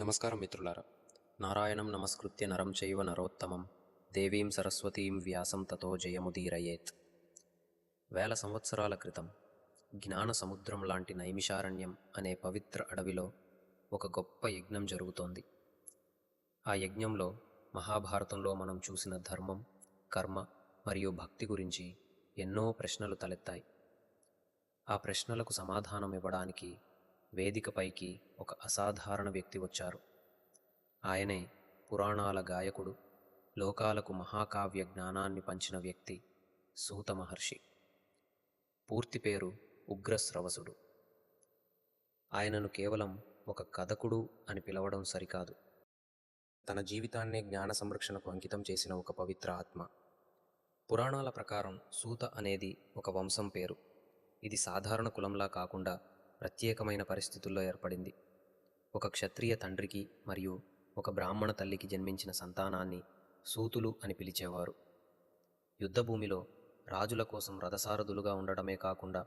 నమస్కారం మిత్రులారా. నారాయణం నమస్కృత్య నరం చైవ నరోత్తమం. దేవీం సరస్వతీం వ్యాసం తతో జయముదీరయేత్. వేల సంవత్సరాల క్రితం జ్ఞాన సముద్రం లాంటి నైమిషారణ్యం అనే పవిత్ర అడవిలో ఒక గొప్ప యజ్ఞం జరుగుతోంది. ఆ యజ్ఞంలో మహాభారతంలో మనం చూసిన ధర్మం కర్మ మరియు భక్తి గురించి ఎన్నో ప్రశ్నలు తలెత్తాయి. ఆ ప్రశ్నలకు సమాధానం ఇవ్వడానికి వేదికపైకి ఒక అసాధారణ వ్యక్తి వచ్చారు. ఆయనే పురాణాల గాయకుడు లోకాలకు మహాకావ్య జ్ఞానాన్ని పంచిన వ్యక్తి సూత మహర్షి. పూర్తి పేరు ఉగ్రశ్రవసుడు ఆయనను కేవలం ఒక కథకుడు అని పిలవడం సరికాదు. తన జీవితాన్నే జ్ఞాన సంరక్షణకు అంకితం చేసిన ఒక పవిత్ర ఆత్మ. పురాణాల ప్రకారం సూత అనేది ఒక వంశం పేరు. ఇది సాధారణ కులంలా కాకుండా ప్రత్యేకమైన పరిస్థితుల్లో ఏర్పడింది. ఒక క్షత్రియ తండ్రికి మరియు ఒక బ్రాహ్మణ తల్లికి జన్మించిన సంతానాన్ని సూతులు అని పిలిచేవారు. యుద్ధభూమిలో రాజుల కోసం రథసారథులుగా ఉండడమే కాకుండా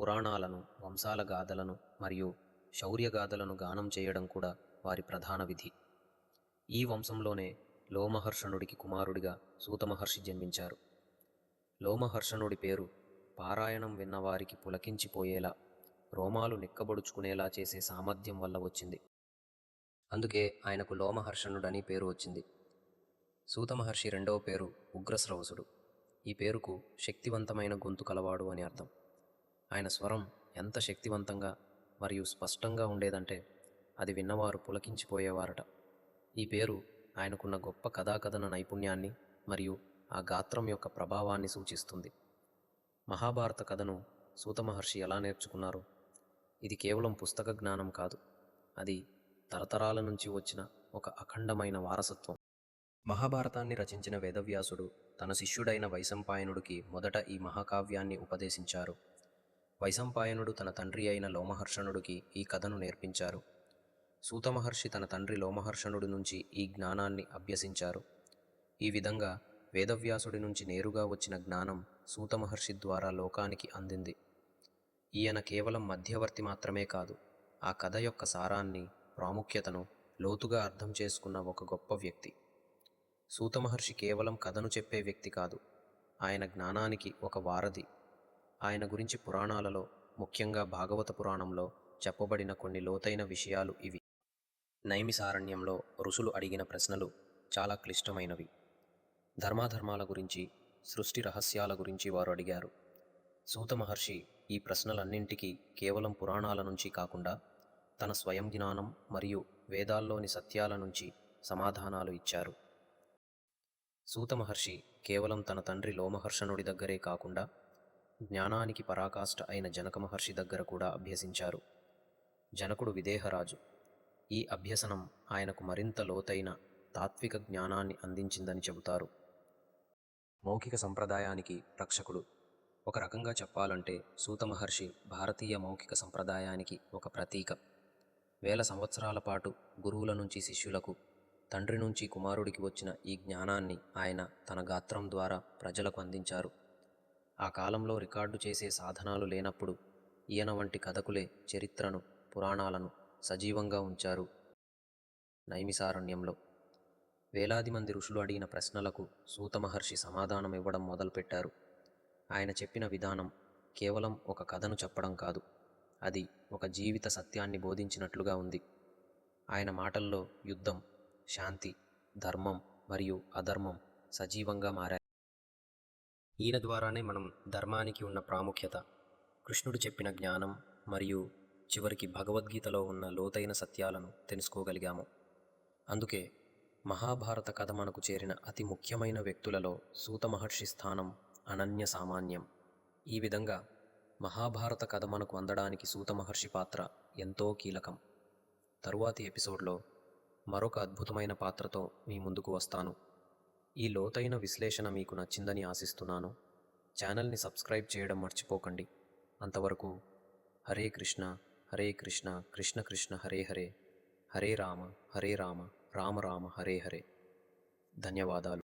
పురాణాలను వంశాల గాథలను మరియు శౌర్యగాథలను గానం చేయడం కూడా వారి ప్రధాన విధి. ఈ వంశంలోనే లోమహర్షణుడికి కుమారుడిగా సూతమహర్షి జన్మించారు. లోమహర్షణుడి పేరు పారాయణం విన్నవారికి పులకించిపోయేలా రోమాలు నిక్కబొడుచుకునేలా చేసే సామర్థ్యం వల్ల వచ్చింది. అందుకే ఆయనకు లోమహర్షణుడని పేరు వచ్చింది. సూతమహర్షి రెండవ పేరు ఉగ్రశ్రవసుడు ఈ పేరుకు శక్తివంతమైన గొంతు కలవాడు అని అర్థం. ఆయన స్వరం ఎంత శక్తివంతంగా మరియు స్పష్టంగా ఉండేదంటే అది విన్నవారు పులకించిపోయేవారట. ఈ పేరు ఆయనకున్న గొప్ప కథాకథన నైపుణ్యాన్ని మరియు ఆ గాత్రం యొక్క ప్రభావాన్ని సూచిస్తుంది. మహాభారత కథను సూతమహర్షి ఎలా నేర్చుకున్నారు ఇది కేవలం పుస్తక జ్ఞానం కాదు. అది తరతరాల నుంచి వచ్చిన ఒక అఖండమైన వారసత్వం. మహాభారతాన్ని రచించిన వేదవ్యాసుడు తన శిష్యుడైన వైశంపాయనుడికి మొదట ఈ మహాకావ్యాన్ని ఉపదేశించారు. వైశంపాయనుడు తన తండ్రి అయిన లోమహర్షణుడికి ఈ కథను నేర్పించారు. సూతమహర్షి తన తండ్రి లోమహర్షణుడి నుంచి ఈ జ్ఞానాన్ని అభ్యసించారు. ఈ విధంగా వేదవ్యాసుడి నుంచి నేరుగా వచ్చిన జ్ఞానం సూతమహర్షి ద్వారా లోకానికి అందింది. ఈయన కేవలం మధ్యవర్తి మాత్రమే కాదు ఆ కథ యొక్క సారాన్ని ప్రాముఖ్యతను లోతుగా అర్థం చేసుకున్న ఒక గొప్ప వ్యక్తి. సూతమహర్షి కేవలం కథను చెప్పే వ్యక్తి కాదు ఆయన జ్ఞానానికి ఒక వారధి. ఆయన గురించి పురాణాలలో ముఖ్యంగా భాగవత పురాణంలో చెప్పబడిన కొన్ని లోతైన విషయాలు ఇవి. నైమిసారణ్యంలో ఋషులు అడిగిన ప్రశ్నలు చాలా క్లిష్టమైనవి. ధర్మాధర్మాల గురించి సృష్టి రహస్యాల గురించి వారు అడిగారు. సూత మహర్షి ఈ ప్రశ్నలన్నింటికీ కేవలం పురాణాల నుంచి కాకుండా తన స్వయం జ్ఞానం మరియు వేదాల్లోని సత్యాల నుంచి సమాధానాలు ఇచ్చారు. సూత మహర్షి కేవలం తన తండ్రి లోమహర్షణుడి దగ్గరే కాకుండా జ్ఞానానికి పరాకాష్ట అయిన జనక మహర్షి దగ్గర కూడా అభ్యసించారు. జనకుడు విదేహరాజు. ఈ అభ్యసనం ఆయనకు మరింత లోతైన తాత్విక జ్ఞానాన్ని అందించిందని చెబుతారు. మౌఖిక సంప్రదాయానికి రక్షకుడు. ఒక రకంగా చెప్పాలంటే సూత మహర్షి భారతీయ మౌఖిక సంప్రదాయానికి ఒక ప్రతీక. వేల సంవత్సరాల పాటు గురువుల నుంచి శిష్యులకు తండ్రి నుంచి కుమారుడికి వచ్చిన ఈ జ్ఞానాన్ని ఆయన తన గాత్రం ద్వారా ప్రజలకు అందించారు. ఆ కాలంలో రికార్డు చేసే సాధనాలు లేనప్పుడు ఈయన వంటి కథకులే చరిత్రను పురాణాలను సజీవంగా ఉంచారు. నైమిసారణ్యంలో వేలాది మంది ఋషులు అడిగిన ప్రశ్నలకు సూత మహర్షి సమాధానం ఇవ్వడం మొదలుపెట్టారు. ఆయన చెప్పిన విధానం కేవలం ఒక కథను చెప్పడం కాదు. అది ఒక జీవిత సత్యాన్ని బోధించినట్లుగా ఉంది. ఆయన మాటల్లో యుద్ధం శాంతి ధర్మం మరియు అధర్మం సజీవంగా మారాయి. ఈయన ద్వారానే మనం ధర్మానికి ఉన్న ప్రాముఖ్యత కృష్ణుడు చెప్పిన జ్ఞానం మరియు చివరికి భగవద్గీతలో ఉన్న లోతైన సత్యాలను తెలుసుకోగలిగాము. అందుకే మహాభారత కథ మనకు చేరిన అతి ముఖ్యమైన వ్యక్తులలో సూత మహర్షి స్థానం అనన్య సామాన్యం. ఈ విధంగా మహాభారత కథ మనకు అందడానికి సూత మహర్షి పాత్ర ఎంతో కీలకం. తరువాతి ఎపిసోడ్లో మరొక అద్భుతమైన పాత్రతో మీ ముందుకు వస్తాను. ఈ లోతైన విశ్లేషణ మీకు నచ్చిందని ఆశిస్తున్నాను. ఛానల్ని సబ్స్క్రైబ్ చేయడం మర్చిపోకండి. అంతవరకు హరే కృష్ణ హరే కృష్ణ కృష్ణ కృష్ణ హరే హరే హరే రామ హరే రామ రామ రామ హరే హరే. ధన్యవాదాలు.